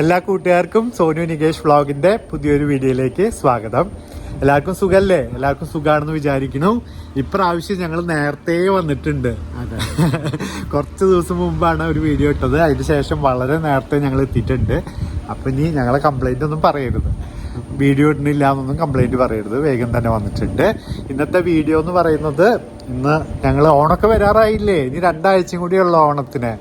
എല്ലാ കൂട്ടുകാർക്കും സോനു നികേഷ് വ്ളോഗിന്റെ പുതിയൊരു വീഡിയോയിലേക്ക് സ്വാഗതം. എല്ലാവർക്കും സുഖല്ലേ? എല്ലാവർക്കും സുഖാണെന്ന് വിചാരിക്കുന്നു. ഇപ്രാവശ്യം ഞങ്ങൾ നേരത്തെ വന്നിട്ടുണ്ട്. അതെ. കുറച്ച് ദിവസം മുമ്പാണ് ഒരു വീഡിയോ ഇട്ടത്. അതിന് ശേഷം വളരെ നേരത്തെ ഞങ്ങൾ എത്തിയിട്ടുണ്ട്. അപ്പൊ ഇനി ഞങ്ങളെ കംപ്ലൈന്റ് ഒന്നും പറയരുത്. വീഡിയോ ഇടുന്നില്ല എന്നൊന്നും കംപ്ലൈന്റ് പറയരുത്. വേഗം തന്നെ വന്നിട്ടുണ്ട്. ഇന്നത്തെ വീഡിയോ എന്ന് പറയുന്നത് ഇന്ന് ഞങ്ങൾ ഓണൊക്കെ വരാറായില്ലേ? ഇനി രണ്ടാഴ്ചയും കൂടിയുള്ള ഓണത്തിന്.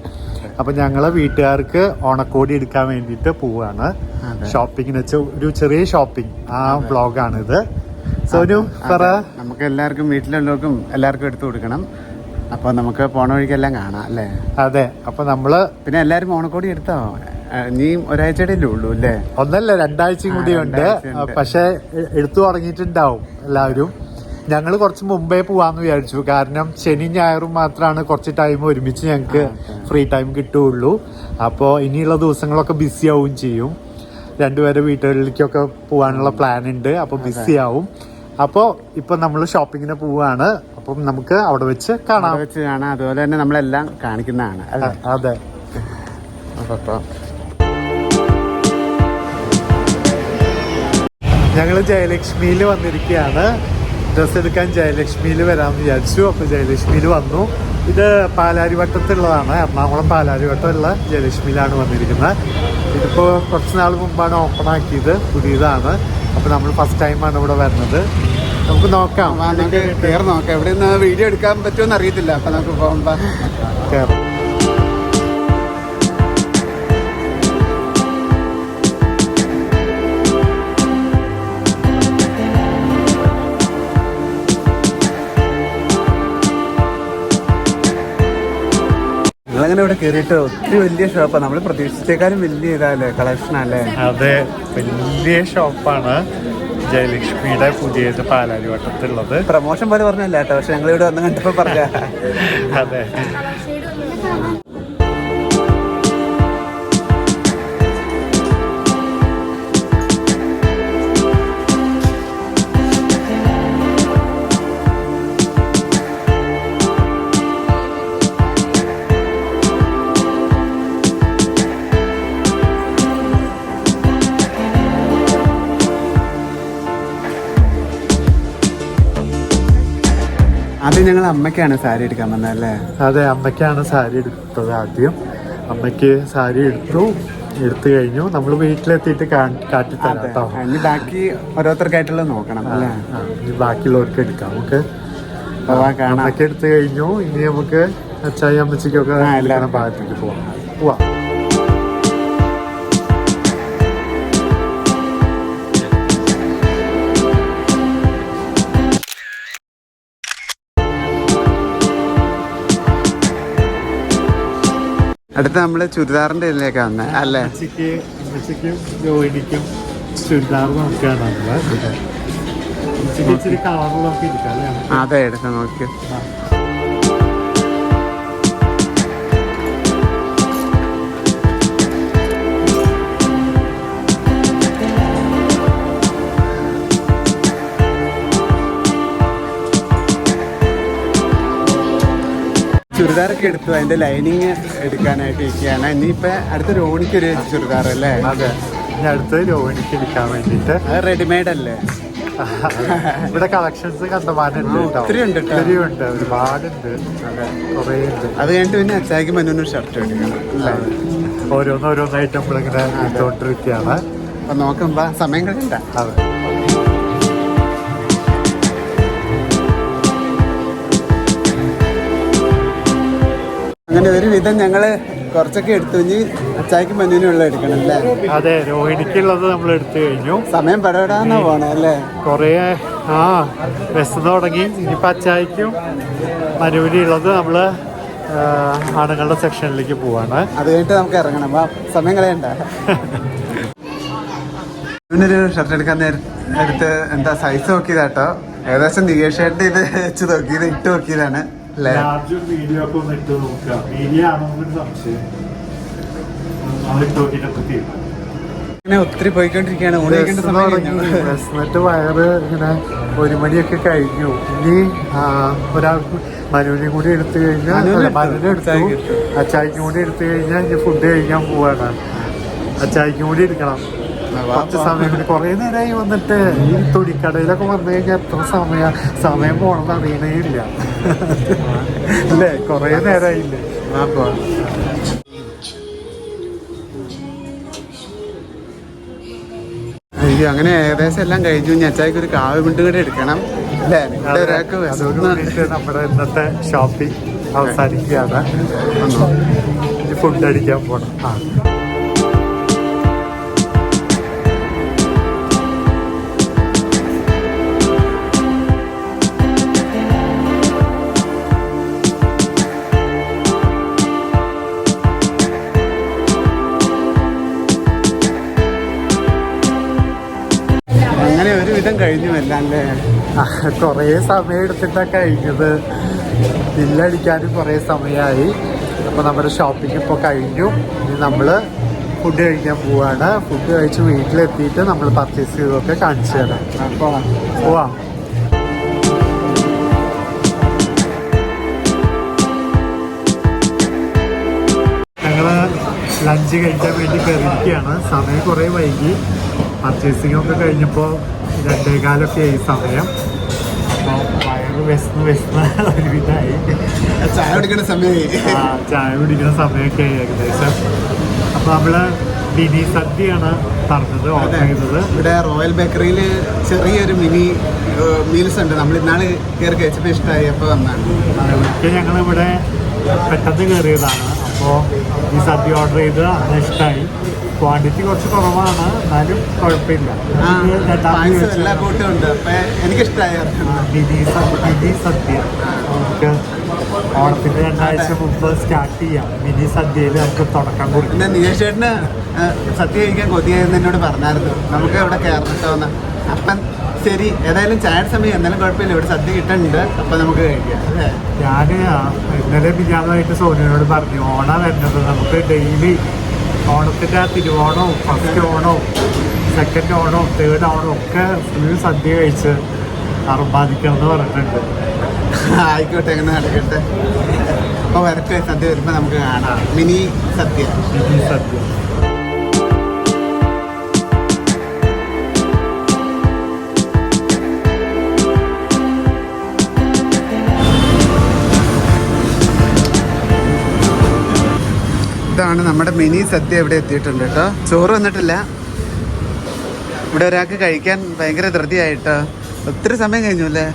അപ്പൊ ഞങ്ങളെ വീട്ടുകാർക്ക് ഓണക്കോടി എടുക്കാൻ വേണ്ടിട്ട് പോവാണ്. ഷോപ്പിംഗിന് ഷോപ്പിങ്ങിന് വെച്ച ഒരു ചെറിയ ഷോപ്പിംഗ് ആ വ്ളോഗാണ് ഇത് സോനു പറ. നമുക്ക് എല്ലാവർക്കും വീട്ടിലുള്ളവർക്കും എല്ലാവർക്കും എടുത്തു കൊടുക്കണം. അപ്പൊ നമുക്ക് പോണ വഴിക്കെല്ലാം കാണാം അല്ലേ? അതെ. അപ്പൊ നമ്മൾ പിന്നെ എല്ലാരും ഓണക്കോടി എടുത്തോ? നീ ഒരാഴ്ചയുടെ ഉള്ളൂ അല്ലേ? ഒന്നല്ല രണ്ടാഴ്ചയും കൂടി ഉണ്ട്. പക്ഷെ എടുത്തു തുടങ്ങിയിട്ടുണ്ടാവും എല്ലാവരും. ഞങ്ങൾ കുറച്ച് മുമ്പേ പോവാന്ന് വിചാരിച്ചു. കാരണം ശനി ഞായറും മാത്രമാണ് കുറച്ച് ടൈം ഒരുമിച്ച് ഞങ്ങൾക്ക് ഫ്രീ ടൈം കിട്ടുകയുള്ളൂ അപ്പോൾ ഇനിയുള്ള ദിവസങ്ങളൊക്കെ ബിസി ആവുകയും ചെയ്യും. രണ്ടുപേരെ വീട്ടുകളിലേക്കൊക്കെ പോകാനുള്ള പ്ലാൻ ഉണ്ട്. അപ്പോൾ ബിസി ആവും. അപ്പോൾ ഇപ്പം നമ്മൾ ഷോപ്പിങ്ങിന് പോവുകയാണ് അപ്പം നമുക്ക് അവിടെ വെച്ച് കാണാം. വെച്ച് കാണാം. അതുപോലെ തന്നെ നമ്മളെല്ലാം കാണിക്കുന്നതാണ്. അതെ. അപ്പൊ ഇപ്പൊ ഞങ്ങൾ ജയലക്ഷ്മിയിൽ വന്നിരിക്കുകയാണ് ഡ്രസ്സ് എടുക്കാൻ ജയലക്ഷ്മിയിൽ വരാമെന്ന് വിചാരിച്ചു. അപ്പോൾ ജയലക്ഷ്മിയിൽ വന്നു. ഇത് പാലാരിവട്ടത്തുള്ളതാണ്. എറണാകുളം പാലാരിവട്ടമുള്ള ജയലക്ഷ്മിയിലാണ് വന്നിരിക്കുന്നത്. ഇതിപ്പോൾ കുറച്ച് നാൾ മുമ്പാണ് ഓപ്പൺ ആക്കിയത്. പുതിയതാണ്. അപ്പോൾ നമ്മൾ ഫസ്റ്റ് ടൈമാണ് ഇവിടെ വരുന്നത്. നമുക്ക് നോക്കാം. കയറി നോക്കാം. എവിടെ നിന്ന് വീഡിയോ എടുക്കാൻ പറ്റുമെന്ന് അറിയത്തില്ല. അപ്പം നമുക്ക് പോകുമ്പോൾ കയറാം നിങ്ങളങ്ങനെ ഇവിടെ കയറിയിട്ട് ഒത്തിരി വലിയ ഷോപ്പാണ് നമ്മൾ പ്രതീക്ഷിച്ചേക്കാളും വലിയ ഇതല്ലേ കളക്ഷൻ അല്ലേ അതെ വലിയ ഷോപ്പാണ് ജയലക്ഷ്മിയുടെ പുതിയത് പാലാരിവട്ടത്തുള്ളത് പ്രമോഷൻ പോലെ പറഞ്ഞല്ല കേട്ടോ പക്ഷെ ഞങ്ങൾ ഇവിടെ വന്ന് കണ്ടപ്പോ പറഞ്ഞ അതെ. ആദ്യം ഞങ്ങൾ അമ്മയ്ക്കാണ് സാരി എടുക്കാൻ വന്നത് അല്ലേ അതെ അമ്മയ്ക്കാണ് സാരി എടുത്തത് ആദ്യം. അമ്മയ്ക്ക് സാരി എടുത്തു എടുത്തു കഴിഞ്ഞു. നമ്മൾ വീട്ടിലെത്തിയിട്ട് കാട്ടി തരാട്ടോ കേട്ടോ ഇനി ബാക്കി ഓരോരുത്തർക്കായിട്ടുള്ളത് നോക്കണം അല്ലേ? ഇനി ബാക്കിയുള്ളവർക്ക് എടുക്കാം. നമുക്ക് അമ്മയ്ക്ക് എടുത്തു കഴിഞ്ഞു. ഇനി നമുക്ക് അച്ചായി അമ്മച്ചിക്കൊക്കെ ഭാഗത്തേക്ക് പോവാം. പോവാം. അടുത്ത നമ്മൾ ചുരിദാറിന്റെ ഇതിലേക്ക് വന്നെ അല്ലേ? അമ്മച്ചിക്ക് അമ്മച്ചിക്കും രോഹിണിക്കും ചുരിദാർ നോക്കുകയാണ് നമ്മൾ അമ്മച്ചിക്ക് ഇച്ചിരി കളറിലൊക്കെ ഇരിക്കാം അല്ലേ? അതെ എടുത്ത് നോക്കി. ചുരിദാറൊക്കെ എടുത്തു. അതിന്റെ ലൈനിങ് എടുക്കാനായിട്ട് ഇരിക്കുകയാണ്. ഇനിയിപ്പോ അടുത്ത രോണിക്കൊരു ചുരിദാർ അല്ലേ? അതെ. ഇനി അടുത്ത രോഹിണിക്ക് എടുക്കാൻ വേണ്ടിയിട്ട്. അത് റെഡിമെയ്ഡ് അല്ലേ? ഇവിടെ കളക്ഷൻസ് കണ്ടമാനുണ്ട് ഒത്തിരി ഉണ്ട്. ഒത്തിരി ഉണ്ട് ഒരുപാടുണ്ട്. അതെ. കുറേ ഉണ്ട്. അത് കഴിഞ്ഞിട്ട് പിന്നെ അച്ചായിക്ക് മന്നൊരു ഷർട്ട് എടുക്കണം അല്ലേ? ഓരോന്നോരോന്നായിട്ട് നമ്മളിങ്ങനെ എടുത്തോണ്ടിരിക്കുകയാണ് അപ്പൊ നോക്കുമ്പോ സമയം കളയണ്ട. അതെ. അങ്ങനെ ഒരു വിധം ഞങ്ങൾ കുറച്ചൊക്കെ എടുത്തു. ഇനി മഞ്ഞിനും മന്നുവിനുള്ള എടുക്കണം അല്ലേ? അതെ രോഹിണിക്കുള്ളത് നമ്മൾ എടുത്തു കഴിഞ്ഞു. സമയം പടപെടാന്നാ പോണേ അല്ലേ? കുറേ ആ വിശന്ന് തുടങ്ങി. ഇനിയിപ്പോൾ മനുവിനും മനുവിനുള്ളത് നമ്മൾ ആണുങ്ങളുടെ സെക്ഷനിലേക്ക് പോവാണ്. അത് കഴിഞ്ഞിട്ട് നമുക്ക് ഇറങ്ങണം. അപ്പൊ സമയം കളയണ്ട. ഇവനൊരു ഷർട്ട് എടുക്കാൻ നേരത്തെ എടുത്ത് എന്താ സൈസ് നോക്കിയതാട്ടോ. ഏകദേശം നികേഷായിട്ട് ഇത് വെച്ച് നോക്കിയത് ഇട്ട് നോക്കിയതാണ്. ലാർജ് വീഡിയോ ഒക്കെ ഒന്ന് ഇട്ട് നോക്കുക. വീഡിയോ ആണോ സംശയം. ഇങ്ങനെ ഒത്തിരി പോയിക്കൊണ്ടിരിക്കുകയാണ്. എന്നിട്ട് വയറ് ഇങ്ങനെ ഒരു മണിയൊക്കെ കഴിഞ്ഞു. ഇനി ആ, ഒരാൾക്ക് മനുവിനെ കൂടി എടുത്തു കഴിഞ്ഞാൽ മനുവിനെ അല്ല, എടുത്തു. അച്ചായ്ക്കും എടുത്തു. അച്ചായിക്കും കൂടി എടുത്തു കഴിഞ്ഞാൽ ഇനി ഫുഡ് കഴിക്കാൻ പോവാണ്. അച്ചായിക്കും കൂടി എടുക്കണം. കുറച്ച് സമയം കൂടി കുറേ നേരമായി വന്നിട്ട് ഈ തുണിക്കടയിലൊക്കെ വന്നു കഴിഞ്ഞാൽ എത്ര സമയ? സമയം പോണെന്ന് അറിയണേ ഇല്ല. അല്ലേ? കുറേ നേരമായില്ലേ അപ്പോ അയ്യോ അങ്ങനെ ഏകദേശം എല്ലാം കഴിഞ്ഞു. ഞച്ചായ്ക്ക് ഒരു കാവ് വിണ്ട് കൂടെ എടുക്കണം. അല്ലേ? ഇവിടെ ഒരാൾക്ക് നമ്മുടെ ഇന്നത്തെ ഷോപ്പിംഗ് അവസാനിക്കുകയാണ്. ഫുഡ് അടിക്കാൻ പോണം. ആ. കഴിഞ്ഞു എല്ലാം അല്ലേ കുറേ സമയം എടുത്തിട്ടാണ് കഴിഞ്ഞത്. ബില്ലടിക്കാനും കുറേ സമയമായി. അപ്പോൾ നമ്മുടെ ഷോപ്പിംഗ് ഇപ്പോൾ കഴിഞ്ഞു. ഇനി നമ്മൾ ഫുഡ് കഴിക്കാൻ പോവാണ്. ഫുഡ് കഴിച്ച് വീട്ടിലെത്തിയിട്ട് നമ്മൾ പർച്ചേസ് ചെയ്തൊക്കെ കാണിച്ചു തരാം. അപ്പോൾ പോവാം. ഞങ്ങൾ ലഞ്ച് കഴിക്കാൻ വേണ്ടി കയറിയിരിക്കുകയാണ് സമയം കുറേ വൈകി. പർച്ചേസിംഗ് ഒക്കെ കഴിഞ്ഞപ്പോൾ രണ്ടേകാലൊക്കെ ഈ സമയം. അപ്പോൾ വയറ് വിശന്ന് വിശന്ന് ഒരുവിധമായി ചായ കുടിക്കുന്ന സമയമായി ആ, ചായ കുടിക്കുന്ന സമയമൊക്കെ ആയി ഏകദേശം. അപ്പോൾ നമ്മൾ മിനി സദ്യയാണ് പറഞ്ഞത് ഓർഡർ ചെയ്തത്. ഇവിടെ റോയൽ ബേക്കറിയിൽ ചെറിയൊരു മിനി മീൽസ് ഉണ്ട്. നമ്മൾ ഇന്നാൾ കയറി കഴിച്ചപ്പോൾ ഇഷ്ടമായി അപ്പോൾ വന്നാണ് ഞങ്ങൾ ഇവിടെ പെട്ടെന്ന് കയറിയതാണ് അപ്പോൾ ഈ സദ്യ ഓർഡർ ചെയ്ത് അത് ഇഷ്ടമായി ക്വാണ്ടിറ്റി കുറച്ച് കുറവാണ്. എന്നാലും കുഴപ്പമില്ല. എല്ലാ എനിക്കിഷ്ടമായി മിനി സദ്യ. നമുക്ക് ഓണത്തിന്റെ രണ്ടാഴ്ച മുമ്പ് സ്റ്റാർട്ട് ചെയ്യാം. മിനി സദ്യയിൽ നമുക്ക് തുടക്കം കൊടുക്കും നികേഷ് ചേട്ടന് സദ്യ കഴിക്കാൻ കൊതിയായിരുന്നു എന്നോട് പറഞ്ഞായിരുന്നു. നമുക്ക് ഇവിടെ കയറത്തോന്ന് അപ്പം ശരി ഏതായാലും ചായ സമയം. എന്നാലും കുഴപ്പമില്ല. ഇവിടെ സദ്യ കിട്ടുന്നുണ്ട് അപ്പം നമുക്ക് കഴിക്കാം. അല്ലേ? ഞാൻ ഇന്നലെ മിഞ്ഞാന്നായിട്ട് സോനിയോട് പറഞ്ഞു ഓണ വരുന്നത് നമുക്ക് ഡെയിലി ഓണത്തിന്റെ ആ തിരുവോണവും ഫസ്റ്റ് ഓണവും സെക്കൻഡ് ഓണവും തേർഡ് ഓണവും ഒക്കെ ഫുൾ സദ്യ കഴിച്ച് അർമാദിക്കണം എന്ന് പറഞ്ഞിട്ടുണ്ട്. ആയിക്കോട്ടെ എങ്ങനെ നടക്കട്ടെ. അപ്പോൾ വരട്ടെ സദ്യ വരുമ്പോൾ നമുക്ക് കാണാം. മിനി സദ്യ. മിനി സദ്യ. ഇതാണ് നമ്മുടെ മിനി സദ്യ ഇവിടെ എത്തിയിട്ടുണ്ട് കേട്ടോ. ചോറ് വന്നിട്ടില്ല. ഇവിടെ ഒരാൾക്ക് കഴിക്കാൻ ഭയങ്കര ധൃതിയായിട്ടോ. ഒത്തിരി സമയം കഴിഞ്ഞു അല്ലേ?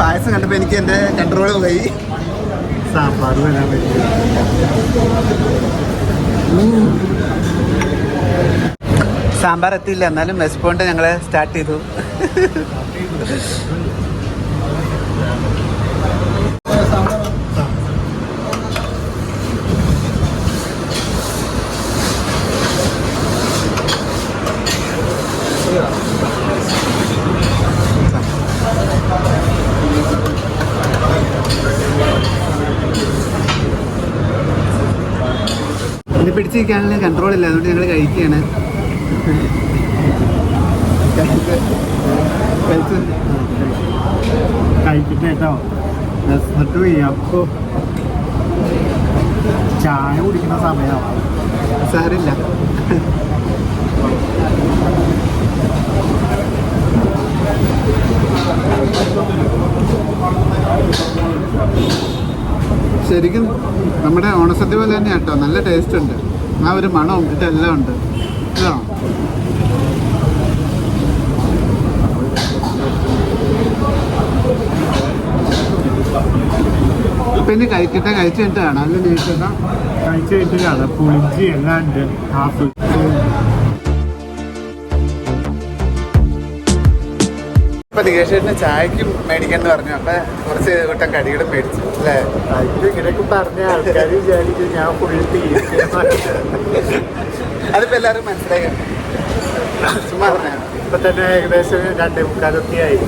പായസം കണ്ടപ്പോൾ എനിക്ക് എന്റെ കൺട്രോൾ പോയി. സാമ്പാർ വരാൻ സാമ്പാർ എത്തിയില്ല. എന്നാലും വെസ്റ്റ് പോയിന്റ് ഞങ്ങൾ സ്റ്റാർട്ട് ചെയ്തു. ഇത് പിടിച്ചിരിക്കാനുള്ള കൺട്രോൾ ഇല്ല. അതുകൊണ്ട് ഞങ്ങൾ കഴിക്കുകയാണ് കഴിച്ച് കഴിക്കട്ടെ കേട്ടോ. എന്നിട്ട് ചായ കുടിക്കുന്ന സമയമാണ് സാരില്ല ശരിക്കും നമ്മുടെ ഓണസദ്യ പോലെ തന്നെ കേട്ടോ. നല്ല ടേസ്റ്റ് ഉണ്ട്. ആ ഒരു മണവും ഇതെല്ലാം ഉണ്ട്. ഇതാ. പിന്നെ കഴിക്കട്ടെ. കഴിച്ചു കഴിഞ്ഞിട്ട് കാണാം അല്ലേ നീക്കേട്ടാ കഴിച്ച് കാണാം പുളിഞ്ചി എല്ലാം ഉണ്ട്. ഹാഫ് ഇപ്പൊ നികേഷേട്ടന് ചായക്കും മേടിക്കാന്ന് പറഞ്ഞു. അപ്പൊ കുറച്ച് കൂട്ടം കടികളും മേടിച്ചു. അല്ലേ? ഇങ്ങനെയൊക്കെ പറഞ്ഞ ആൾക്കാർ വിചാരിക്കും ഞാൻ ഫുൾ അതിപ്പോ എല്ലാരും മനസ്സിലായി. ഇപ്പൊ തന്നെ ഏകദേശം രണ്ടേ മുക്കാലൊക്കെ ആയി.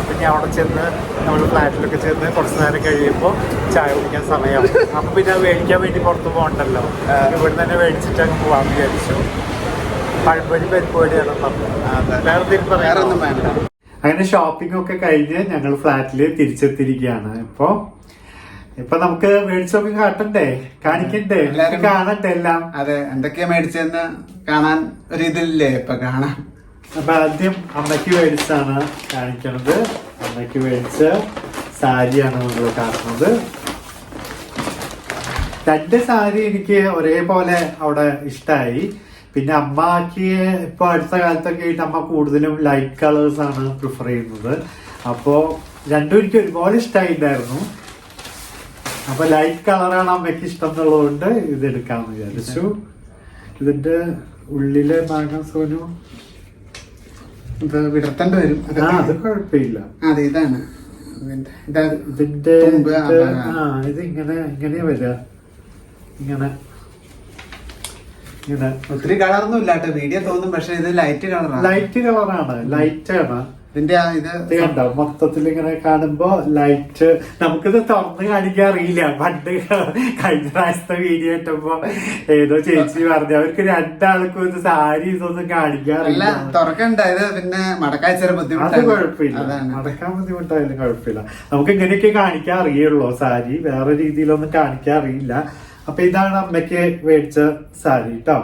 അപ്പൊ ഞാൻ അവിടെ ചെന്ന് നമ്മൾ ഫ്ലാറ്റിലൊക്കെ ചെന്ന് കുറച്ച് നേരം കഴിയുമ്പോൾ ചായ കുടിക്കാൻ സമയം അപ്പൊ പിന്നെ മേടിക്കാൻ വേണ്ടി പുറത്ത് പോകണ്ടല്ലോ. ഇവിടെ തന്നെ മേടിച്ചിട്ട് അങ്ങ് പോകാൻ വിചാരിച്ചു. പഴംപൊരി പരിപ്പൊടിയാണ് പറഞ്ഞത് വേറെ ഒന്നും വേണ്ട. അങ്ങനെ ഷോപ്പിംഗ് ഒക്കെ കഴിഞ്ഞ് ഞങ്ങൾ ഫ്ലാറ്റിൽ തിരിച്ചെത്തിയിരിക്കുകയാണ്. ഇപ്പൊ ഇപ്പൊ നമുക്ക് മേടിച്ചൊക്കെ കാട്ടണ്ടേ? കാണിക്കണ്ടേ? കാണണ്ടേ എല്ലാം? അതെ എന്തൊക്കെയാ മേടിച്ചെന്ന് കാണാൻ ഒരു ഇതില്ലേ ഇപ്പൊ കാണാൻ? അപ്പൊ ആദ്യം അമ്മയ്ക്ക് മേടിച്ചാണ് കാണിക്കണത്. അമ്മയ്ക്ക് മേടിച്ച സാരിയാണ് നമ്മൾ കാണുന്നത് രണ്ട് സാരി എനിക്ക് ഒരേപോലെ അവിടെ ഇഷ്ടമായി പിന്നെ അമ്മയ്ക്ക് ഇപ്പൊ അടുത്ത കാലത്തൊക്കെ ആയിട്ട് അമ്മ കൂടുതലും ലൈറ്റ് കളേഴ്സ് ആണ് പ്രിഫർ ചെയ്യുന്നത്. അപ്പോ രണ്ടും എനിക്ക് ഒരുപാട് ഇഷ്ടമായിട്ടുണ്ടായിരുന്നു അപ്പൊ ലൈറ്റ് കളറാണ് അമ്മയ്ക്ക് ഇഷ്ടം എന്നുള്ളതുകൊണ്ട് ഇത് എടുക്കാന്ന് വിചാരിച്ചു. ഇതിന്റെ ഉള്ളിലെ ഭാഗം സോനു ഇത് വിടർത്തേണ്ടി വരും. ആ അത് കുഴപ്പമില്ല. അതെ ഇതാണ്. ഇതിന്റെ- ആ ഇത് ഇങ്ങനെ ഇങ്ങനെയാ വരിക ഇങ്ങനെ. ഇങ്ങനെ. ഒത്തിരി കളറൊന്നും ഒന്നും കേട്ടോ വീഡിയോ തോന്നും പക്ഷെ ഇത് ലൈറ്റ് കളറാണ് ലൈറ്റ് കളറാണ് ലൈറ്റ് ആണ്. ഇതിന്റെ ആ ഇത് കണ്ടോ? മൊത്തത്തിൽ ഇങ്ങനെ കാണുമ്പോ ലൈറ്റ് നമുക്കിത് തുറന്ന് കാണിക്കാൻ അറിയില്ല. പണ്ട് കഴിഞ്ഞ പ്രാവശ്യത്തെ വീഡിയോ ഇട്ടപ്പോ ഏതോ ചേച്ചി പറഞ്ഞു അവർക്ക് രണ്ടാൾക്കും ഇത് സാരി ഇതൊന്നും കാണിക്കാൻ അല്ല അറിയില്ല. തുറക്കണ്ട. ഇത് പിന്നെ മടക്കാഴ്ച അത് ബുദ്ധിമുട്ടാണ്. കുഴപ്പമില്ല. മടക്കാൻ ബുദ്ധിമുട്ടായാലും കുഴപ്പമില്ല. നമുക്ക് ഇങ്ങനെയൊക്കെ കാണിക്കാൻ അറിയുള്ളൂ സാരി. വേറെ രീതിയിലൊന്നും കാണിക്കാൻ അറിയില്ല. അപ്പൊ ഇതാണ് അമ്മയ്ക്ക് മേടിച്ച സാരി കേട്ടോ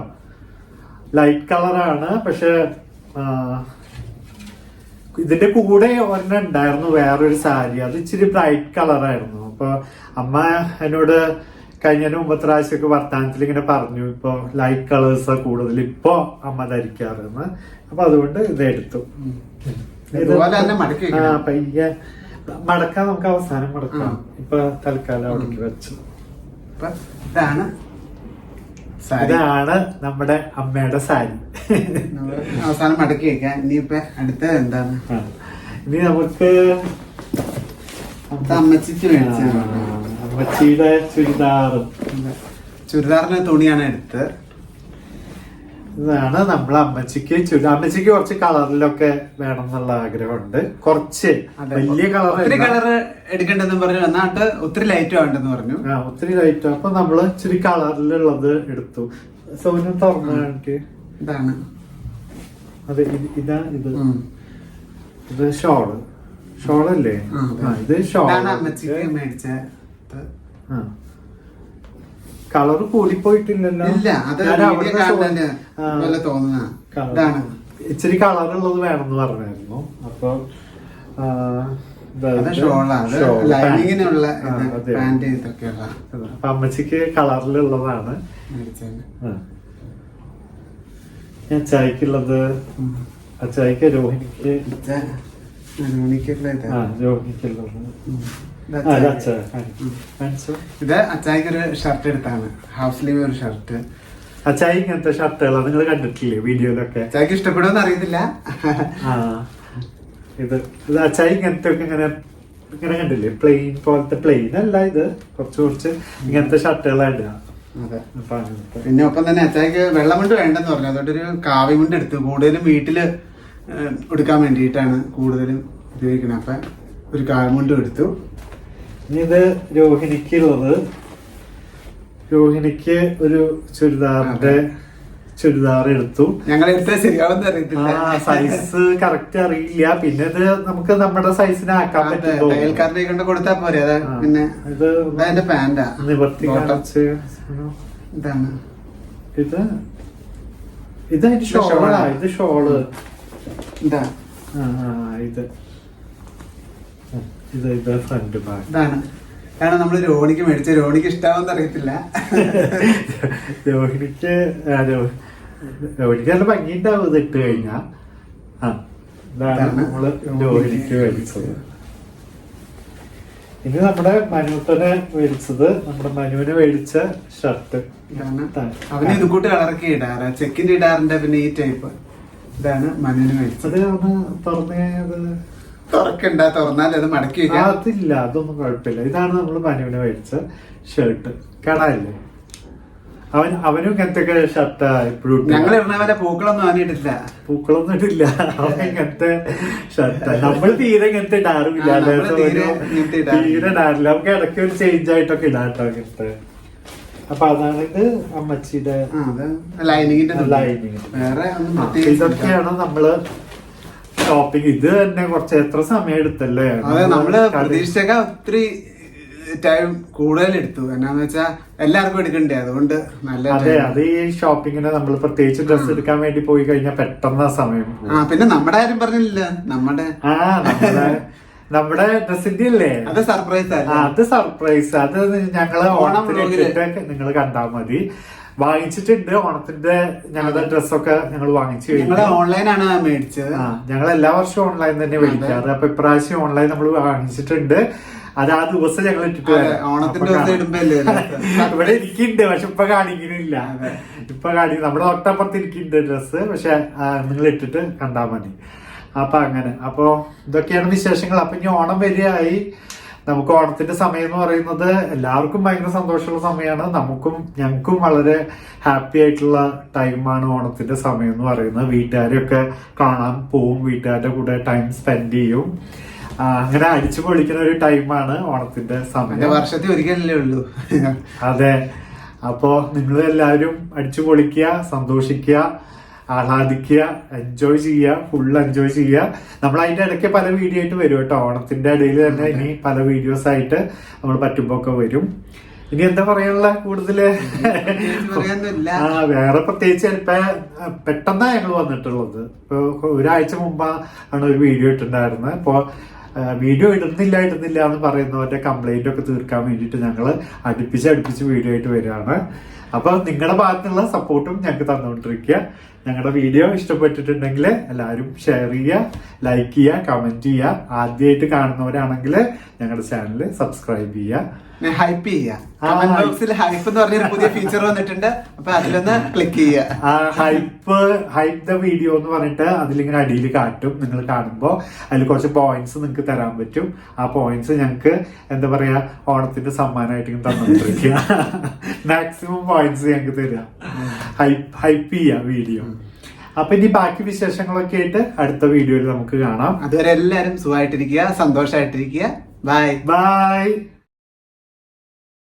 ലൈറ്റ് കളറാണ് പക്ഷെ ഇതിന്റെ കൂടെ ഒരെണ്ണം ഉണ്ടായിരുന്നു വേറൊരു സാരി. അത് ഇച്ചിരി ബ്രൈറ്റ് കളറായിരുന്നു അപ്പൊ അമ്മ എന്നോട് കഴിഞ്ഞ മുമ്പത്തെ പ്രാവശ്യമൊക്കെ വർത്തമാനത്തിൽ ഇങ്ങനെ പറഞ്ഞു ഇപ്പൊ ലൈറ്റ് കളേഴ്സ് കൂടുതൽ ഇപ്പൊ അമ്മ ധരിക്കാറെന്ന് അപ്പൊ അതുകൊണ്ട് ഇത് എടുത്തു. പയ്യ. മടക്കാൻ നമുക്ക് അവസാനം മടക്കാം. ഇപ്പൊ തൽക്കാലം അവിടേക്ക് വെച്ചു. ഇതാണ് ഇതാണ് നമ്മുടെ അമ്മയുടെ സാരി. അവസാനം മടക്കി വെക്കാം. ഇനിയിപ്പൊ അടുത്ത എന്താണ്? ഇനി നമുക്ക് അമ്മച്ചിക്ക് മേടിച്ചതാണ്. അമ്മച്ചിയുടെ ചുരിദാറും ചുരിദാറിന് തുണിയാണ് എടുത്ത് ഇതാണ് നമ്മളെ അമ്മച്ചിക്ക് ചുരിദാർ. അമ്മച്ചിക്ക് കുറച്ച് കളറിലൊക്കെ വേണം എന്നുള്ള ആഗ്രഹമുണ്ട്. കുറച്ച് വലിയ വലിയ ഒത്തിരി കളർ കളർ എടുക്കണ്ടെന്ന് പറഞ്ഞു. എന്നാട്ട് ഒത്തിരി ലൈറ്റ് വേണ്ടെന്ന് പറഞ്ഞു. ആ ഒത്തിരി ലൈറ്റ് അപ്പൊ നമ്മൾ ഇച്ചിരി കളറിലുള്ളത് എടുത്തു. സോനു തുറന്നു കാണിക്ക് ഇതാണ്. അതെ ഇത് ഇതാ. ഇത് ഷോൾ. ഷോളല്ലേ? ഇത് അമ്മച്ചിക്ക് മേടിച്ച. കളർ കൂടിപ്പോയിട്ടില്ലല്ലോ. ഇതാണ്. ഇച്ചിരി കളറുള്ളത് വേണമെന്ന് പറഞ്ഞായിരുന്നു. അപ്പൊ അമ്മച്ചിക്ക് കളറിലുള്ളതാണ് ഷോളാ അത് shawl, ലൈനിങ്ങിനുള്ള pant. ആ, അതെ. പാന്റ് ഇതൊക്കെയുള്ള അപ്പൊ അമ്മച്ചിക്ക് കളറിലുള്ളതാണ് മേടിച്ചത് ആ. ഞാൻ ചായക്കുള്ളത് അച്ചായിക്ക് രോഹിണിക്ക്. ഇത് രോഹിണിക്കുള്ള ഇത് ആ രോഹിണിക്കുള്ളത്. ഇത് ആ, അച്ചായിക്ക്. ഒരു ഷർട്ട് എടുത്താണ്. ഹാഫ് സ്ലീവ് ഒരു ഷർട്ട് അച്ചായി ഇങ്ങനത്തെ ഷർട്ടുകളാണ് നിങ്ങൾ കണ്ടിട്ടില്ലേ വീഡിയോയിലൊക്കെ? അച്ചായിക്ക് ഇഷ്ടപ്പെടുമെന്ന് അറിയത്തില്ല. ആ ഇത് ഇത് അച്ചായി ഇങ്ങനത്തെ ഒക്കെ ഇങ്ങനെ ഇങ്ങനെ കണ്ടില്ലേ? പ്ലെയിൻ പോലത്തെ പ്ലെയിൻ അല്ല ഇത്. കുറച്ച് കുറച്ച് ഇങ്ങനത്തെ ഷർട്ടുകളാണ് ഇടുക. അതെ പിന്നെ ഒപ്പം തന്നെ അച്ചായിക്ക് വെള്ളമുണ്ട് വേണ്ടെന്ന് പറഞ്ഞു. അതുകൊണ്ട് ഒരു കാവിമുണ്ട് എടുത്ത് കൂടുതലും വീട്ടിൽ എടുക്കാൻ വേണ്ടിയിട്ടാണ് കൂടുതലും ഉപയോഗിക്കുന്നത് അപ്പൊ ഒരു കാവിമുണ്ടും എടുത്തു. ഇനി ഇത് രോഹിണിക്കുള്ളത്. രോഹിണിക്ക് ഒരു ചുരിദാറിന്റെ ചുരിദാർ എടുത്തു ഞങ്ങൾ സൈസ് കറക്റ്റ് അറിയില്ല. പിന്നെ ഇത് നമുക്ക് നമ്മുടെ സൈസിന് ആക്കാൻ പറ്റും കൊടുത്താൽ പോരെ. പിന്നെ ഇത് നിവർത്തി. കാണിച്ച്. ഇതാണ്. ഇത് ഇത് ഷോളാ. ഷോൾ ഇത് ഇത്. ഫ്രണ്ട് ഭാഗം ഇതാണ്. ഇതാണ് നമ്മൾ രോണിക്ക് മേടിച്ച രോണിക്ക് ഇഷ്ടാവെന്ന് അറിയത്തില്ല. രോഹിണിക്ക് രോഹിണിക്ക് നല്ല ഭംഗിയുണ്ടാവും ഇത് ഇട്ട് കഴിഞ്ഞാ. ആ ഇതാണ് ഇതാണ് നമ്മൾ രോഹിണിക്ക് മേടിച്ചത്. ഇനി നമ്മുടെ മനുത്തനെ മേടിച്ചത് നമ്മുടെ മനുവിനെ മേടിച്ച ഷർട്ട് അവന് ഇത് കൂട്ട് കളറൊക്കെ ഇടാറ് ചെക്കിന്റെ ഇടാറുണ്ട് പിന്നെ ഈ ടൈപ്പ് ഇതാണ് മനുവിന് മേടിച്ചത്. അത് ഒന്ന് തുറന്നത് തുറക്കണ്ട തുറന്നാൽ അത് മടക്കി വെക്കാം അതില്ല അതൊന്നും കുഴപ്പമില്ല. ഇതാണ് നമ്മൾ മനുവിന് മേടിച്ച ഷർട്ട് കാണാനില്ലേ അവൻ അവനും ഇങ്ങനത്തെ ഷർട്ട് എപ്പോഴും ഞങ്ങൾ ഇടുന്ന പോലെ പൂക്കളൊന്നും വാങ്ങിയിട്ടില്ല പൂക്കളൊന്നും ഇട്ടില്ല. അവൻ ഇങ്ങനത്തെ ഷർട്ടാ നമ്മൾ തീരെ ഇങ്ങനത്തെ ഇടാറില്ല. തീരെ ഇടാറില്ല. നമുക്ക് ഇടയ്ക്ക് ഒരു ചേഞ്ച് ആയിട്ടൊക്കെ ഇടാട്ടോ ഇങ്ങനത്തെ. അപ്പൊ അതാണ് ഇത് അമ്മച്ചിയുടെ ലൈനിങ്ങിന്റെ. ലൈനിങ്. വേറെ ഇതൊക്കെയാണ് നമ്മൾ ഷോപ്പിംഗ് ഇത് തന്നെ കുറച്ച് എത്ര സമയം എടുത്തല്ലേ? അതെ നമ്മൾ പ്രതീക്ഷിച്ചൊക്കെ ഒത്തിരി ടൈം കൂടുതൽ എടുത്തു. എന്നാന്ന് വെച്ചാ എല്ലാവർക്കും എടുക്കണ്ടേ? അതുകൊണ്ട് നല്ല അതെ. അത് ഈ ഷോപ്പിങ്ങിന് നമ്മൾ പ്രത്യേകിച്ച് ഡ്രസ് എടുക്കാൻ വേണ്ടി പോയി കഴിഞ്ഞാൽ പെട്ടെന്ന് ആ സമയം. ആ പിന്നെ നമ്മുടെ ആരും പറഞ്ഞില്ല നമ്മുടെ ആ നമ്മുടെ നമ്മുടെ ഡ്രസ്സിന്റെ അല്ലേ അത് സർപ്രൈസ് അത് സർപ്രൈസ് അത് ഞങ്ങൾ ഓണം നിങ്ങൾ കണ്ടാ മതി. വാങ്ങിച്ചിട്ടുണ്ട്. ഓണത്തിന്റെ ഞങ്ങളുടെ ഡ്രസ്സൊക്കെ ഞങ്ങൾ വാങ്ങിച്ചു കഴിഞ്ഞു ഓൺലൈനാണ് മേടിച്ചത്. ആ ഞങ്ങൾ എല്ലാ വർഷവും ഓൺലൈൻ തന്നെ മേടിക്കാറ്. അപ്പൊ ഇപ്രാവശ്യം ഓൺലൈൻ നമ്മൾ വാങ്ങിച്ചിട്ടുണ്ട്. അത് ആ ദിവസം ഞങ്ങൾ ഇട്ടിട്ട്. ഓണത്തിന്റെ ദിവസം. ഇടുമ്പല്ലേ ഇവിടെ ഇരിക്കുന്നുണ്ട് പക്ഷെ ഇപ്പൊ കാണിക്കുന്നില്ല. ഇപ്പൊ കാണിക്കുന്നു നമ്മുടെ ഒട്ടപ്പുറത്ത് ഇരിക്കുന്നുണ്ട് ഡ്രസ്സ് പക്ഷെ നിങ്ങൾ ഇട്ടിട്ട് കണ്ടാ മതി. അപ്പൊ അങ്ങനെ. അപ്പൊ ഇതൊക്കെയാണ് വിശേഷങ്ങൾ. അപ്പൊ ഇനി ഓണം വരികയായി. നമുക്ക് ഓണത്തിന്റെ സമയം എന്ന് പറയുന്നത് എല്ലാവർക്കും ഭയങ്കര സന്തോഷമുള്ള സമയമാണ്. നമുക്കും ഞങ്ങൾക്കും വളരെ ഹാപ്പി ആയിട്ടുള്ള ടൈമാണ് ഓണത്തിന്റെ സമയം എന്ന് പറയുന്നത്. വീട്ടുകാരെയൊക്കെ കാണാൻ പോവും വീട്ടുകാരുടെ കൂടെ ടൈം സ്പെൻഡ് ചെയ്യും. അങ്ങനെ അടിച്ചു പൊളിക്കുന്ന ഒരു ടൈമാണ് ഓണത്തിന്റെ സമയം. വർഷത്തിൽ ഒരിക്കലല്ലേ ഉള്ളൂ. അതെ. അപ്പോ നിങ്ങൾ എല്ലാവരും അടിച്ചു പൊളിക്കുക സന്തോഷിക്കുക. ആഹ്ലാദിക്കുക എൻജോയ് ചെയ്യുക ഫുൾ എൻജോയ് ചെയ്യുക. നമ്മൾ അതിന്റെ ഇടയ്ക്ക് പല വീഡിയോ ആയിട്ട് വരും കേട്ടോ. ഓണത്തിന്റെ ഇടയിൽ തന്നെ ഇനി പല വീഡിയോസ് ആയിട്ട് നമ്മൾ പറ്റുമ്പോ ഒക്കെ വരും. ഇനി എന്താ പറയാനുള്ള കൂടുതൽ? ആ വേറെ പ്രത്യേകിച്ച് ചിലപ്പോ പെട്ടെന്നാ ഞങ്ങൾ വന്നിട്ടുള്ളത്. ഇപ്പൊ ഒരാഴ്ച മുമ്പാ ആണ് ഒരു വീഡിയോ ഇട്ടിട്ടുണ്ടായിരുന്നത്. ഇപ്പൊ വീഡിയോ ഇടുന്നില്ല ഇടുന്നില്ല എന്ന് പറയുന്നവരുടെ കംപ്ലൈന്റ് ഒക്കെ തീർക്കാൻ വേണ്ടിയിട്ട് ഞങ്ങൾ അടുപ്പിച്ച് അടുപ്പിച്ച് വീഡിയോ ആയിട്ട് വരികയാണ്. അപ്പൊ നിങ്ങളുടെ ഭാഗത്തുള്ള സപ്പോർട്ടും ഞങ്ങൾക്ക് തന്നുകൊണ്ടിരിക്കുക ഞങ്ങളുടെ വീഡിയോ ഇഷ്ടപ്പെട്ടിട്ടുണ്ടെങ്കിൽ എല്ലാവരും ഷെയർ ചെയ്യുക ലൈക്ക് ചെയ്യുക കമന്റ് ചെയ്യുക ആദ്യമായിട്ട് കാണുന്നവരാണെങ്കിൽ ഞങ്ങളുടെ ചാനൽ സബ്സ്ക്രൈബ് ചെയ്യുക ഹൈപ്പ് ചെയ്യുക ഹൈപ്പ് എന്ന് പറഞ്ഞൊരു പുതിയ ഫീച്ചർ വന്നിട്ടുണ്ട്. അപ്പൊ അതിലൊന്ന് ക്ലിക്ക് ചെയ്യുക ഹൈപ്പ് ഹൈപ്പ് ദ വീഡിയോ എന്ന് പറഞ്ഞിട്ട് അതിലിങ്ങനെ അടിയിൽ കാട്ടും. നിങ്ങൾ കാണുമ്പോൾ അതിൽ കുറച്ച് പോയിന്റ്സ് നിങ്ങൾക്ക് തരാൻ പറ്റും. ആ പോയിന്റ്സ് ഞങ്ങൾക്ക് എന്താ പറയാ ഓണത്തിന്റെ സമ്മാനമായിട്ട് തന്നുകൊണ്ടിരിക്കുക മാക്സിമം പോയിന്റ്സ് ഞങ്ങൾക്ക് തരിക ഹൈപ്പ് ഹൈപ്പ് ചെയ്യുക വീഡിയോ അപ്പൊ ഇനി ബാക്കി വിശേഷങ്ങളൊക്കെ ആയിട്ട് അടുത്ത വീഡിയോയിൽ നമുക്ക് കാണാം. അതുവരെ എല്ലാരും സുഖമായിട്ടിരിക്കുക സന്തോഷമായിട്ടിരിക്കുക ബൈ ബൈ